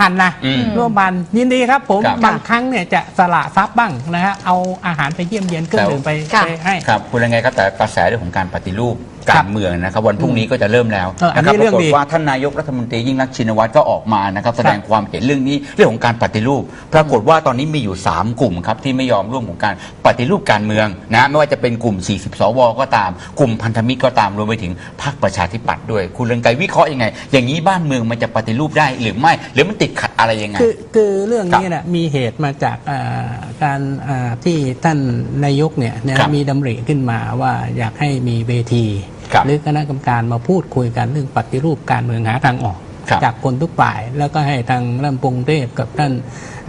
พันนะอืมร่วมพันยินดีครับผมครับบางครั้งเนี่ยจะสละทรัพย์บ้างนะฮะเอาอาหารไปเยี่ยมเยียนเครื่องดื่มไปค่ะ ไปให้ ครับคุณยังไงครับแต่กระแสเรื่องของการปฏิรูป การเมืองนะครับวันพรุ่งนี้ก็จะเริ่มแล้วเอออันนะนี้ครับปเรื่ราองกฏดีว่าท่านนายกรัฐมนตรียิ่งรักษณ์ชินวัตรก็ออกมานะครับแสดงความเห็นเรื่องนี้เรื่องของการปฏิรูป ปรากฏว่าตอนนี้มีอยู่ 3 กลุ่มครับที่ไม่ยอมร่วมของการปฏิรูปการเมืองนะไม่ว่าจะเป็นกลุ่ม 40 สว ก็ตาม กลุ่มพันธมิตรก็ตามรวมไปถึงพรรคประชาธิปัตย์ด้วย คุณเรืองไกรวิเคราะห์ยังไง อย่างนี้บ้านเมืองมันจะปฏิรูปได้หรือไม่ หรือมันติดขัด อะไรยังไง คือคือเรื่องนี้ครับนะมีเหตุมาจากอ่าการอ่าที่ท่านนายกเนี่ยนะครับมีดำริขึ้นมาว่าอยากให้มีเวทีครับหรือคณะกรรมการมาพูดคุยกันเรื่องปฏิรูปการเมืองหาทางออกครับจากคนทุกฝ่าย แล้วก็ให้ทางรัฐมนตรีกรุงเทพกับท่าน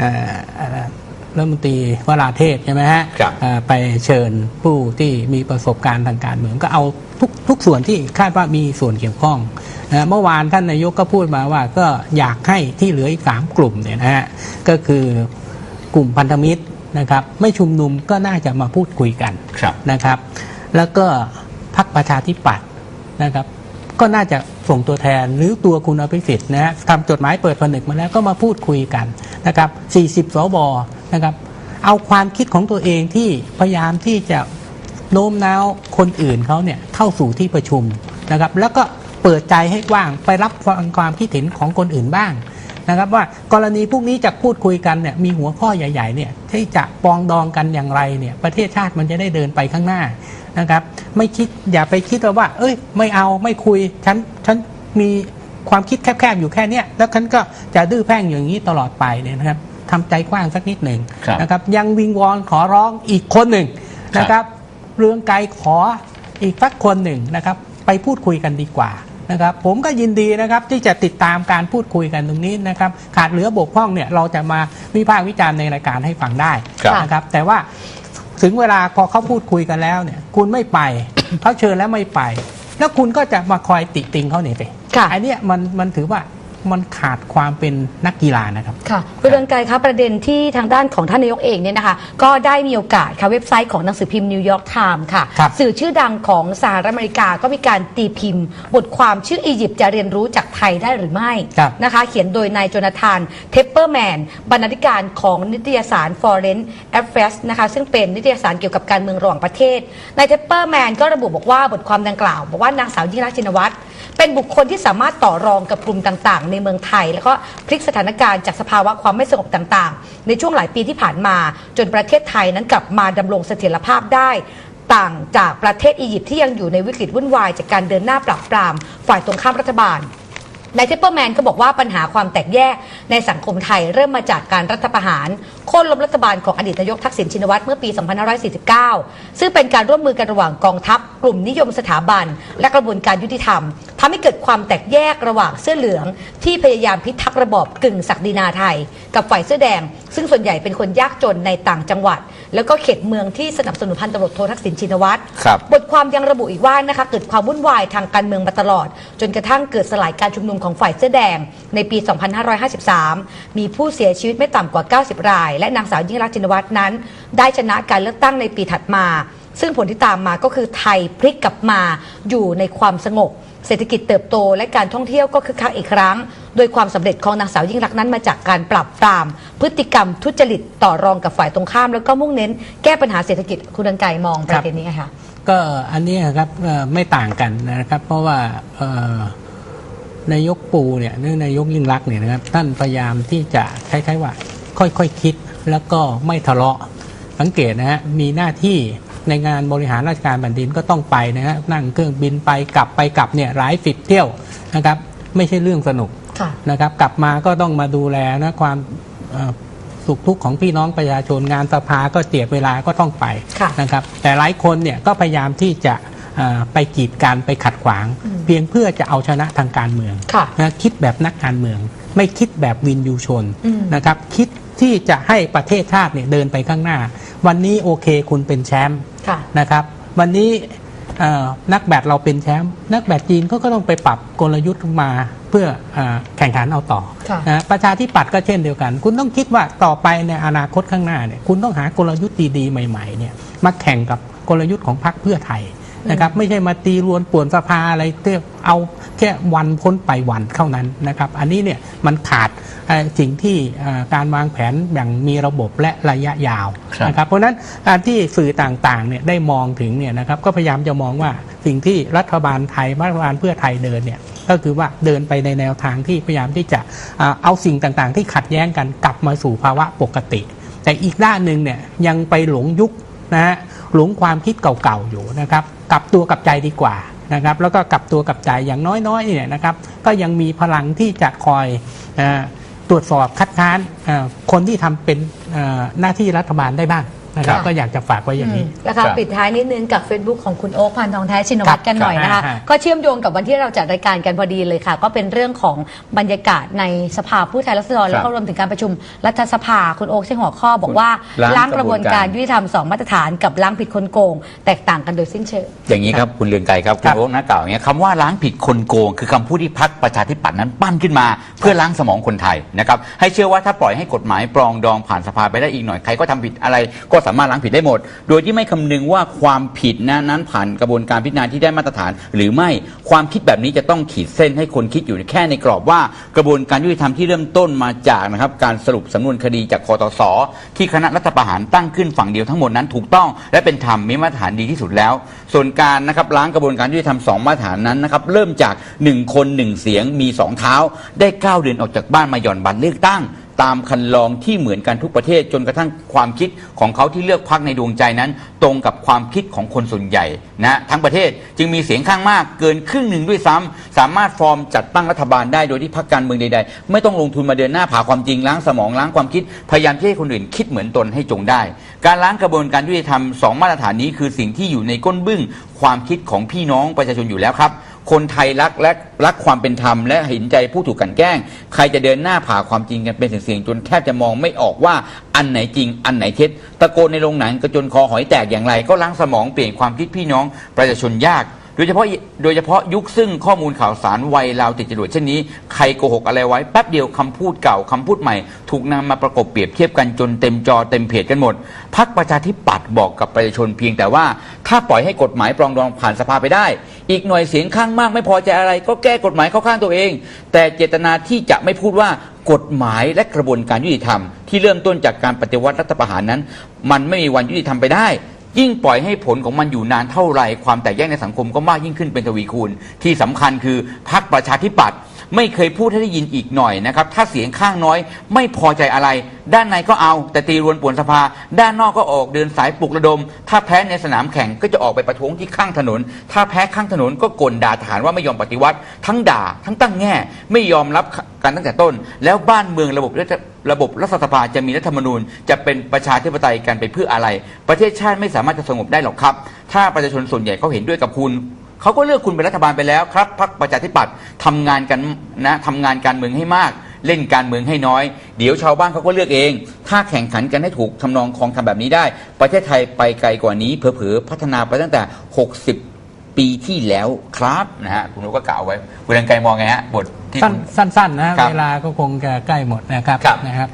อ่าอ่า รัฐมนตรีวราเทพใช่ไหมฮะครับอ่าไปเชิญผู้ที่มีประสบการณ์ทางการเมืองก็เอาทุกทุกส่วนที่คาดว่ามีส่วนเกี่ยวข้องนะเมื่อวานท่านนายกก็พูดมาว่าก็อยากให้ที่เหลืออีกสามกลุ่มเนี่ยนะฮะก็คือกลุ่มพันธมิตรนะครับไม่ชุมนุมก็น่าจะมาพูดคุยกันครับนะครับ แล้วก็พรรคประชาธิปัตย์นะครับ ก็น่าจะส่งตัวแทนหรือตัวคุณอภิสิทธิ์นะฮะทำจดหมายเปิดผนึกมาแล้วก็มาพูดคุยกันนะครับ 40 สว นะครับ เอาความคิดของตัวเองที่พยายามที่จะโน้มน้าวคนอื่นเขาเนี่ยเข้าสู่ที่ประชุมนะครับ แล้วก็เปิดใจให้กว้างไปรับฟังความคิดเห็นของคนอื่นบ้างนะครับ ว่ากรณีพวกนี้จะพูดคุยกันเนี่ยมีหัวข้อใหญ่ๆเนี่ยที่จะปองดองกันอย่างไรเนี่ยประเทศชาติมันจะได้เดินไปข้างหน้านะครับไม่คิดอย่าไปคิดว่า เอ้ย ไม่เอาไม่คุยฉันฉันมีความคิดแคบๆอยู่แค่เนี้ยแล้วฉันก็จะดื้อแพ่งอย่างนี้ตลอดไปเนี่ยนะครับ ทำใจกว้างสักนิดหนึ่งครับนะครับยังวิงวอนขอร้องอีกคนหนึ่งนะครับเรื่องไกลขออีกสักคนหนึ่งนะครับ ไปพูดคุยกันดีกว่านะครับ ผมก็ยินดีนะครับที่จะติดตามการพูดคุยกันตรงนี้นะครับ ขาดเหลือบกพร่องเนี่ยเราจะมาวิพากษ์วิจารณ์ในรายการให้ฟังได้ ครับ นะครับแต่ว่าถึงเวลาพอเขาพูดคุยกันแล้วเนี่ย คุณไม่ไป เขาเชิญแล้วไม่ไป แล้วคุณก็จะมาคอยติติงเขาเนี่ยสิค่ะ อันเนี้ยมันมันถือว่า มันขาดความเป็นนักกีฬานะครับ ค่ะคุณเรืองไกรคะประเด็นที่ทางด้านของท่านนายกเองเนี่ยนะคะ ก็ได้มีโอกาสค่ะเว็บไซต์ของหนังสือพิมพ์นิวยอร์กไทม์ค่ะ ครับสื่อชื่อดังของสหรัฐอเมริกาก็มีการตีพิมพ์ บทความชื่ออียิปต์จะเรียนรู้จากไทยได้หรือไม่ครับนะคะ เขียนโดยนายโจนาธานเทปเปอร์แมนบรรณาธิการของนิตยสาร Foreign Affairs นะคะซึ่งเป็นนิตยสารเกี่ยวกับการเมืองระหว่างประเทศนายเทปเปอร์แมนก็ระบุบอกว่าบทความดังกล่าวบอกว่านางสาวยิ่งรักษณ์ชินวัตร เป็นบุคคลที่สามารถต่อรองกับกลุ่มต่างๆ ในเมืองไทย แล้วก็พลิกสถานการณ์จากสภาวะความไม่สงบต่างๆ ในช่วงหลายปีที่ผ่านมา จนประเทศไทยนั้นกลับมาดำรงเสถียรภาพได้ ต่างจากประเทศอียิปต์ที่ยังอยู่ในวิกฤตวุ่นวายจากการเดินหน้าปราบปราม ฝ่ายตรงข้ามรัฐบาลนายเทปเปอร์แมนก็บอกว่าปัญหาความแตกแยกในสังคมไทยเริ่มมาจากการรัฐประหารโค่นล้มรัฐบาลของอดีตนายกทักษิณชินวัตรเมื่อปี 2549 ซึ่งเป็นการร่วมมือกันระหว่างกองทัพ กลุ่มนิยมสถาบัน และกระบวนการยุติธรรม ทำให้เกิดความแตกแยกระหว่างเสื้อเหลือง ที่พยายามพิทักษ์ระบอบกึ่งศักดินาไทย กับฝ่ายเสื้อแดง ซึ่งส่วนใหญ่เป็นคนยากจนในต่างจังหวัด แล้วก็เขตเมืองที่สนับสนุนพันตำรวจโททักษิณชินวัตรครับบทความยังระบุอีกว่านะคะเกิดความวุ่นวายทางการเมืองมาตลอด จนกระทั่งเกิดสลายการชุมนุมของฝ่ายเสื้อแดง ในปี 2553 มีผู้เสียชีวิตไม่ต่ำกว่า 90 ราย และนางสาวยิ่งรักษณ์ชินวัตรนั้น ได้ชนะการเลือกตั้งในปีถัดมาซึ่งผลที่ตามมาก็คือไทยพลิกกลับมาอยู่ในความสงบ เศรษฐกิจเติบโตและการท่องเที่ยวก็คึกคักอีกครั้ง โดยความสำเร็จของนางสาวยิ่งรักษณ์นั้นมาจากการปรับปราม พฤติกรรมทุจริตต่อรองกับฝ่ายตรงข้าม แล้วก็มุ่งเน้นแก้ปัญหาเศรษฐกิจคุณดังไกรมองประเด็นนี้ไงคะก็อันนี้ครับไม่ต่างกันนะครับ เพราะว่านายกปูเนี่ยหรือนายกยิ่งรักเนี่ยนะครับท่านพยายามที่จะคล้ายๆว่า ค่อยๆคคิดแล้วก็ไม่ทะเลาะสังเกตนะฮะมีหน้าที่ ในงานบริหารราชการแผ่นดินก็ต้องไปนะฮะนั่งเครื่องบินไปกลับไปกลับเนี่ยหลายสิบเที่ยวนะครับ ไม่ใช่เรื่องสนุกค่ะนะครับ กลับมาก็ต้องมาดูแลนะความเอ่อสุขทุกข์ของพี่น้องประชาชนงานสภาก็เจียบเวลาก็ต้องไปค่ะนะครับ แต่หลายคนเนี่ยก็พยายามที่จะเอ่อไปกีดกันไปขัดขวาง เพียงเพื่อจะเอาชนะทางการเมืองค่ะนะคิดแบบนักการเมือง ไม่คิดแบบวินยูชนอืมนะครับ คิดที่จะให้ประเทศชาติเนี่ยเดินไปข้างหน้า วันนี้โอเคคุณเป็นแชมป์ค่ะ นะครับ วันนี้เอ่อนักแบดเราเป็นแชมป์นักแบดจีนเขาก็ต้องไปปรับกลยุทธ์มาเพื่อเออแข่งขันเอาต่อค่ะนะประชาธิปัตย์ก็เช่นเดียวกัน คุณต้องคิดว่าต่อไปในอนาคตข้างหน้าเนี่ยคุณต้องหากลยุทธ์ดีๆใหม่ๆเนี่ยมาแข่งกับกลยุทธ์ของพรรคเพื่อไทย นะครับไม่ใช่มาตีรวนป่วนสภาอะไรเพื่อเอาแค่วันพ้นไปวันเท่านั้นนะครับ อันนี้เนี่ยมันขาดเอ่อสิ่งที่เอ่อการวางแผนอย่างมีระบบและระยะยาวครับนะครับเพราะฉะนั้นการที่สื่อต่างๆเนี่ยได้มองถึงเนี่ยนะครับก็พยายามจะมองว่าสิ่งที่รัฐบาลไทยรัฐบาลเพื่อไทยเดินเนี่ยก็คือว่าเดินไปในแนวทางที่พยายามที่จะอ่าเอาสิ่งต่างๆ ที่ขัดแย้งกันกลับมาสู่ภาวะปกติ แต่อีกด้านหนึ่งเนี่ยยังไปหลงยุคนะฮะหลงความคิดเก่าๆอยู่นะครับ กลับตัวกลับใจดีกว่านะครับแล้วก็กลับตัวกลับใจอย่างน้อยๆเนี่ยนะครับก็ยังมีพลังที่จะคอยอตรวจสอบคัดค้านคนที่ทำเป็นหน้าที่รัฐบาลได้บ้าง นะครับค่ะ ก็อยากจะฝากไว้อย่างนี้แล้วครัค่ะบปิดท้ายนิดนึงกับ Facebook ของคุณโอ๊คพันทองแท้ชินวัตรกันหน่อยนะคะครับก็เชื่อมโยงกับวันที่เราจัดรายการกันพอดีเลยค่ะ ก็เป็นเรื่องของบรรยากาศในสภาผู้แทนราษฎรแล้วก็รวมถึงการประชุมรัฐสภาคุณโอ๊คใช้หัวข้อบอกว่าล้างล้างกระบวนการกระบวนการ ยุติธรรมสองมาตรฐานกับล้างผิดคนโกง แตกต่างกันโดยสิ้นเชิง อย่างนี้ครับคุณเรืองไกรครับคคุรัณบ โอ๊คนักกล่าวอย่างเงี้ยคำว่าล้างผิดคนโกง คือคำพูดที่พักประชาธิปัตย์นั้นปั้นขึ้นมา เพื่อล้างสมองคนไทยนะครับให้เชื่อว่าถ้าปล่อยให้กฎหมายปรองดองผ่านสภาไปได้อีกหน่อยใครก็ทำผิดอะไรก็สามารถล้างผิดได้หมด โดยที่ไม่คำนึงว่าความผิดนะนั้นผ่านกระบวนการพิจารณาที่ได้มาตรฐาน หรือไม่ความคิดแบบนี้จะต้องขีดเส้นให้คนคิดอยู่แค่ในกรอบว่ากระบวนการยุติธรรมที่เริ่มต้นมาจากนะครับการสรุปสำนวนคดีจากคอตสที่คณะรัฐประหารตั้งขึ้นฝั่งเดียวทั้งหมดนั้นถูกต้อง และเป็นธรรมมีมาตรฐานดีที่สุดแล้ว ส่วนการนะครับล้างกระบวนการยุติธรรมสองมาตรฐานนั้นนะครับเริ่มจาก1คน1เสียงมี2เท้า ได้ก้าวเดินออกจากบ้านมาหย่อนบัตรเลือกตั้ง ตามคันลองที่เหมือนกันทุกประเทศจนกระทั่งความคิดของเขาที่เลือกพักในดวงใจนั้น ตรงกับความคิดของคนส่วนใหญ่นะทั้งประเทศจึงมีเสียงข้างมากเกินครึ่งหนึ่งด้วยซ้ำสามารถฟอร์มจัดตั้งรัฐบาลได้โดยที่พรรคการเมืองใดๆ ไม่ต้องลงทุนมาเดินหน้าผ่าความจริงล้างสมองล้างความคิดพยายามที่ให้คนอื่นคิดเหมือนตนให้จงได้ การล้างกระบวนการยุติธรรมสองมาตรฐานนี้คือสิ่งที่อยู่ในก้นบึ้งความคิดของพี่น้องประชาชนอยู่แล้วครับ คนไทยรักและรักความเป็นธรรมและเห็นใจผู้ถูกกลันแกล้ง ใครจะเดินหน้าผ่าความจริงกันเป็นเสียงๆจนแทบจะมองไม่ออกว่าอันไหนจริง อันไหนเท็จ ตะโกนในโรงหนังกระจนคอหอยแตกอย่างไร ก็ล้างสมองเปลี่ยนความคิดพี่น้องประชาชนยาก โดยเฉพาะโดยเฉพาะยุคซึ่งข้อมูลข่าวสารไวราวติดจรวดเช่นนี้ใครโกหกอะไรไว้แป๊บเดียวคำพูดเก่าคำพูดใหม่ ถูกนำมาประกบเปรียบเทียบกันจนเต็มจอเต็มเพจกันหมดพักประชาธิปัตย์บอกกับประชาชนเพียงแต่ว่า ถ้าปล่อยให้กฎหมายปรองดองผ่านสภาไปได้ อีกหน่วยเสียงข้างมากไม่พอใจอะไร ก็แก้กฎหมายเข้าข้างตัวเอง แต่เจตนาที่จะไม่พูดว่ากฎหมายและกระบวนการยุติธรรม ที่เริ่มต้นจากการปฏิวัติรัฐประหารนั้น มันไม่มีวันยุติธรรมไปได้ ยิ่งปล่อยให้ผลของมันอยู่นานเท่าไหร่ความแตกแยกในสังคมก็มากยิ่งขึ้นเป็นทวีคูณ ที่สำคัญคือพรรคประชาธิปัตย์ ไม่เคยพูดให้ได้ยินอีกหน่อยนะครับ ถ้าเสียงข้างน้อย ไม่พอใจอะไร ด้านในก็เอา แต่ตีรวนป่วนสภา ด้านนอกก็ออกเดินสายปลุกระดม ถ้าแพ้ในสนามแข่งก็จะออกไปประท้วงที่ข้างถนน ถ้าแพ้ข้างถนนก็กลด่าทหารว่าไม่ยอมปฏิวัติ ทั้งด่าทั้งตั้งแง่ ไม่ยอมรับกันตั้งแต่ต้น แล้วบ้านเมืองระบบรัฐระบบรัฐสภาจะมีรัฐธรรมนูญ จะเป็นประชาธิปไตยกันไปเพื่ออะไร ประเทศชาติไม่สามารถจะสงบได้หรอกครับ ถ้าประชาชนส่วนใหญ่เขาเห็นด้วยกับคุณ เขาก็เลือกคุณเป็นรัฐบาลไปแล้วครับพรรคประชาธิปัตย์ทำงานกันนะทำงานการเมืองให้มาก เล่นการเมืองให้น้อย เดี๋ยวชาวบ้านเขาก็เลือกเอง ถ้าแข่งขันกันให้ถูกทำนองคองทำแบบนี้ได้ ประเทศไทยไปไกลกว่านี้เผลอๆพัฒนาไปตั้งแต่ 60 ปีที่แล้วครับนะฮะคุณนุกก็กล่าวไว้คุณรังไกรมองไงฮะบทที่สั้นคุณ สั้นๆนะ ครับเวลาก็คงจะใกล้หมดนะครับครับ นะครับ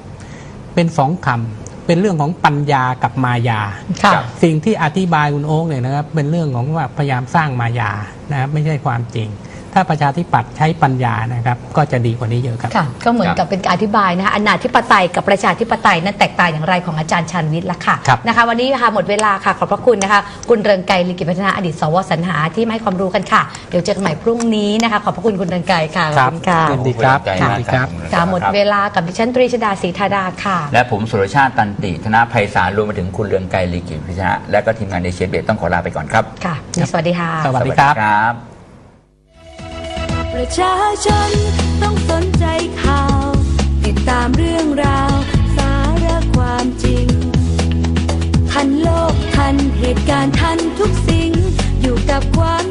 เป็นสองคำ เป็นเรื่องของปัญญากับมายา ค่ะครับสิ่งที่อธิบายคุณโอ๊กเนี่ยนะครับเป็นเรื่องของว่าพยายามสร้างมายานะครับไม่ใช่ความจริง ถ้าประชาธิปัตย์ใช้ปัญญานะครับก็จะดีกว่านี้เยอะครับ ค่ะก็เหมือนกับเป็นการอธิบายนะคะอนาธิปไตยกับประชาธิปไตยนั้นแตกต่างอย่างไรของอาจารย์ชันวิทย์ละค่ะครับนะคะ วันนี้ค่ะหมดเวลาค่ะขอบพระคุณนะคะ คุณเรืองไกรลิกิจพัฒนาอดีตสวสรรหาที่มาให้ความรู้กันค่ะ เดี๋ยวเจอกันใหม่พรุ่งนี้นะคะขอบพระคุณคุณเรืองไกรค่ะขอบคุณค่ะยินดีครับขอณยินดีครับณค่ะหมดเวลากับดิฉันตรีชดาศรีธาดาค่ะ และผมสุรชาติตันติธนภัยสารรวมไปถึงคุณเรืองไกรลีกิจพิชนะและก็ทีมงานเอเชียเบตต้องขอลาไปก่อนครับ ค่ะ สวัสดีค่ะ สวัสดีครับครับ ประชาชนต้องสนใจข่าว ติดตามเรื่องราว สาระความจริง ทันโลกทันเหตุการณ์ทันทุกสิ่งอยู่กับความ